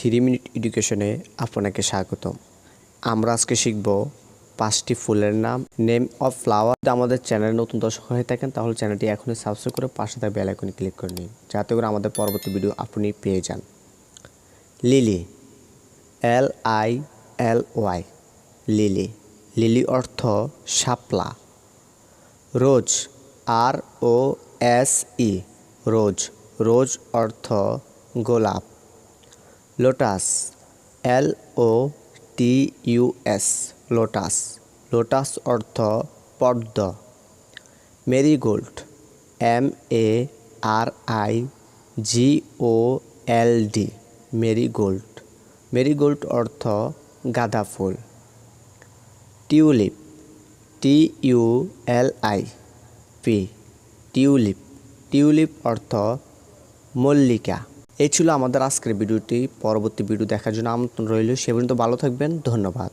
Three minute এডুকেশনে আপনাকে স্বাগতম। আমরা আজকে শিখব পাঁচটি ফুলের নাম, নেম অফ ফ্লাওয়ার। আমাদের চ্যানেলে নতুন দর্শক হয়ে থাকেন, তাহলে চ্যানেলটি এখনই সাবস্ক্রাইব করে পাশে থাকা বেল আইকনে ক্লিক করে নিন, যাতে করে আমাদের পরবর্তী ভিডিও আপনি পেয়ে যান। Lily, L I L Y, lily. Lily অর্থ শাপলা। রোজ, আর ও এস ই, রোজ। রোজ অর্থ গোলাপ। Lotus L O T U S lotus. Lotus অর্থ পদ্ম marigold M A R I G O L D marigold. Marigold অর্থ গাঁদা ফুল। Tulip T U L I P, tulip. Tulip অর্থ মল্লিকা। এই ছিল আমাদের আজকের ভিডিওটি। পরবর্তী ভিডিও দেখার জন্য আমন্ত্রণ রইল। সে পর্যন্ত ভালো থাকবেন। ধন্যবাদ।